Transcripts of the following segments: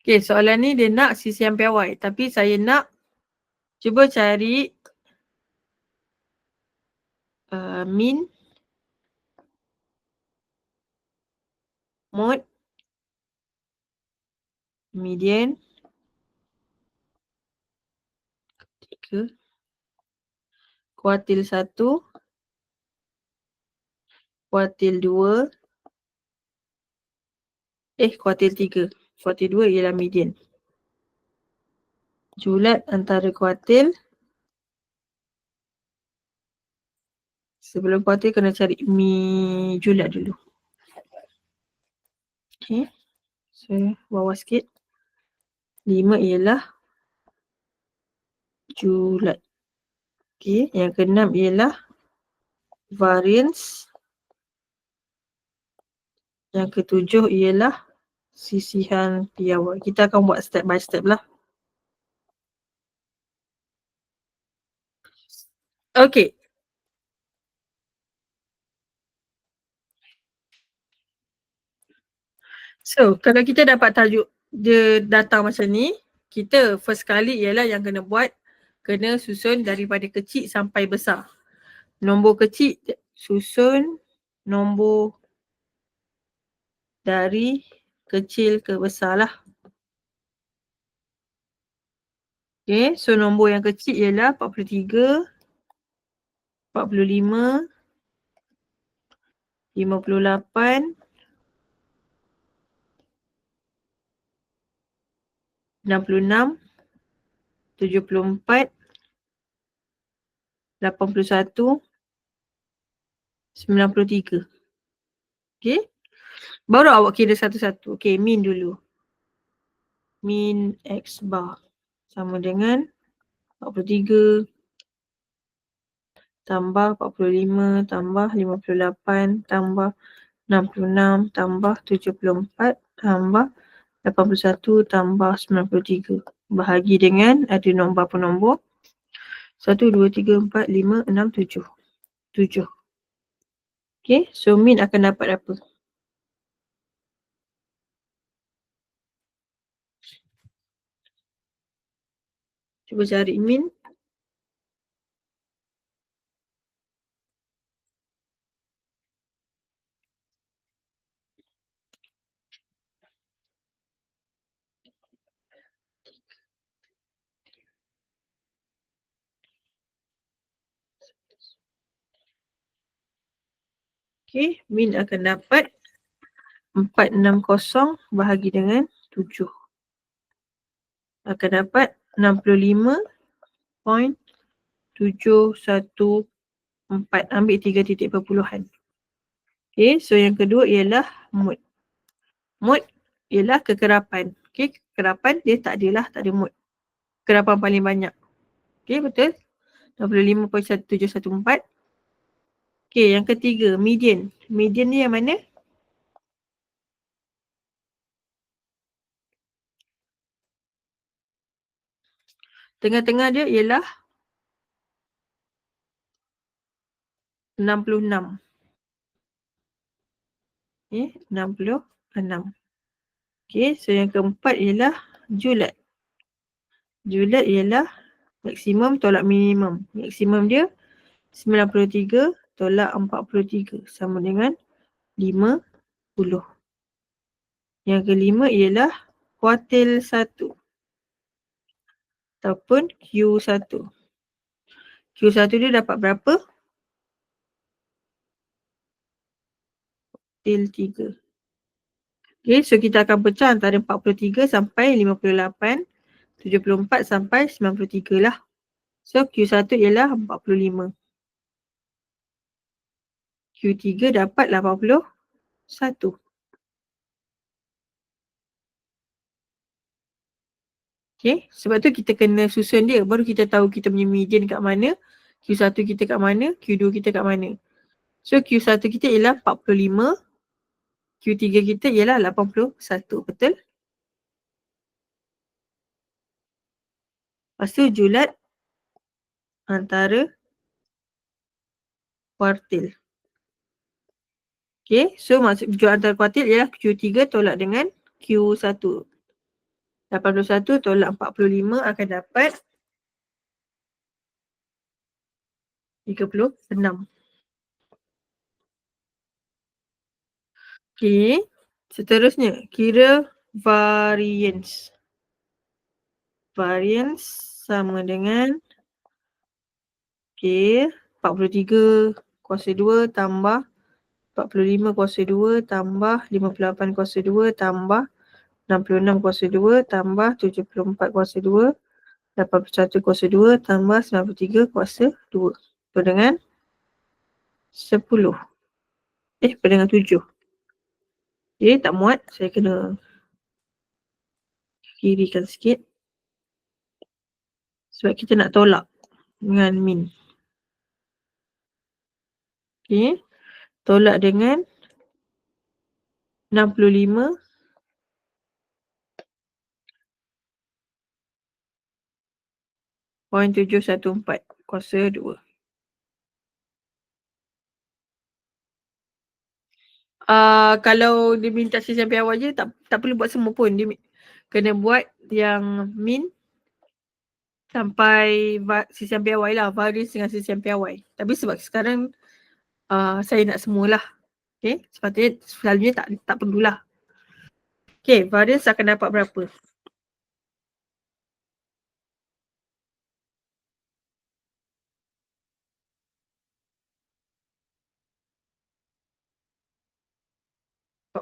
Okay, soalan ni dia nak CCM piawai. Tapi saya nak cuba cari uh, min, mode, median, tiga, kuartil satu, kuartil dua, eh kuartil tiga. Kuartil dua ialah median. Julat antara kuartil. Sebelum kuartil kena cari mi julat dulu. Okay. So bawah sikit. Lima ialah julat. Okay. Yang keenam ialah variance. Yang ketujuh ialah sisihan piawai. Kita akan buat step by step lah. Okay. So, kalau kita dapat tajuk dia datang macam ni, kita first kali ialah yang kena buat kena susun daripada kecil sampai besar. Nombor kecil susun nombor dari kecil ke besar lah. Okay, so nombor yang kecil ialah 43, 45, 58, 66, 74, 81, 93. Okay. Baru awak kira satu-satu. Okay, min dulu. Min X bar sama dengan 43 tambah 45 tambah 58 tambah 66 tambah 74 tambah 81 tambah 93. Bahagi dengan ada nombor apa nombor? 1, 2, 3, 4, 5, 6, 7. 7. Okay, so min akan dapat apa? Cuba cari min. Okay, min akan dapat 460 bahagi dengan 7. Akan dapat 65.714. Ambil tiga titik perpuluhan. Okay, so yang kedua ialah mood. Mood ialah kekerapan. Okay, kekerapan dia tak adalah, tak ada mood. Kekerapan paling banyak. Okay, betul? 65.714. Okay, yang ketiga, median. Median ni yang mana? Tengah-tengah dia ialah 66. Okay, 66. Okay, so yang keempat ialah julat. Julat ialah maksimum tolak minimum. Maksimum dia 93 tolak 43 sama dengan 50. Yang kelima ialah kuartil 1 ataupun Q1. Q1 dia dapat berapa? Til 3. Okay, so kita akan pecah antara 43 sampai 58, 74 sampai 93 lah. So Q1 ialah 45. Q3 dapat 81. Okay, sebab tu kita kena susun dia. Baru kita tahu kita punya median kat mana. Q1 kita kat mana, Q2 kita kat mana. So Q1 kita ialah 45. Q3 kita ialah 81. Betul? Lepas tu julat antara kuartil. Okay, so maksud julat antara kuartil ialah Q3 tolak dengan Q1. 81 tolak 45 akan dapat 36. Okay. Seterusnya, kira variance. Variance sama dengan okay, 43 kuasa 2 tambah 45 kuasa 2 tambah 58 kuasa 2 tambah 66 kuasa 2 tambah 74 kuasa 2 81 kuasa 2 tambah 93 kuasa 2 Sama dengan 10 Eh, pada dengan 7 Okay, tak muat. Saya kena kirikan sikit. Sebab kita nak tolak dengan min. Okay. Tolak dengan 65 Poin kuasa dua. Uh, kalau dia minta sisi sampai awal je tak tak perlu buat semua pun. Dia kena buat yang min sampai sisi sampai awal lah. Variance dengan sisi sampai awal. Tapi sebab sekarang uh, saya nak semualah. Okay. Sepatutnya selalunya tak tak perlulah. Okay. Variance akan dapat berapa?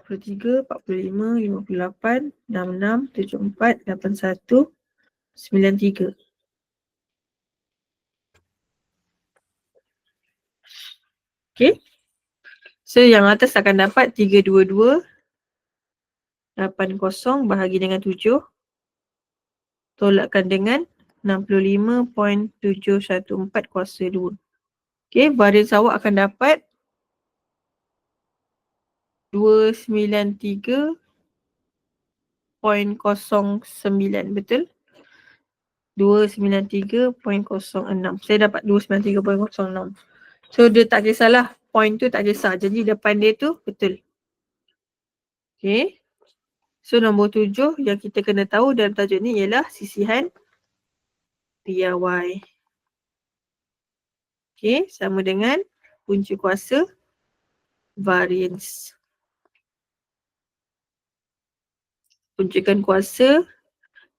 43, 45, 58, 66, 74, 81, 93. Okay. So yang atas akan dapat 322 80 bahagi dengan 7 tolakkan dengan 65.714 kuasa 2. Okay, variance awak akan dapat 293.09 betul? 293.06 saya dapat 293.06 so dia tak kisahlah point tu tak kisah. Jadi depan dia tu betul. Okay. So nombor tujuh yang kita kena tahu dalam tajuk ni ialah sisihan PRY okay sama dengan punca kuasa variance puncakan kuasa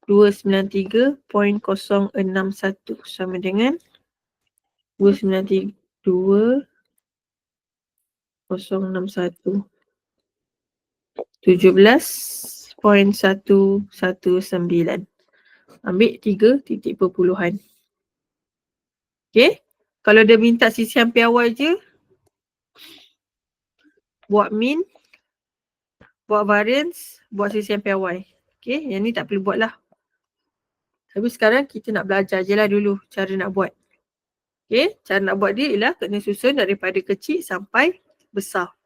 293.061 sama dengan 293.061 17.119 ambil tiga titik perpuluhan. Okay kalau dia minta sisi hampir awal je buat min buat variance buat sesi yang PY. Okay, yang ni tak perlu buat lah. Tapi sekarang kita nak belajar je lah dulu cara nak buat. Okay, cara nak buat dia ialah kena susun daripada kecil sampai besar.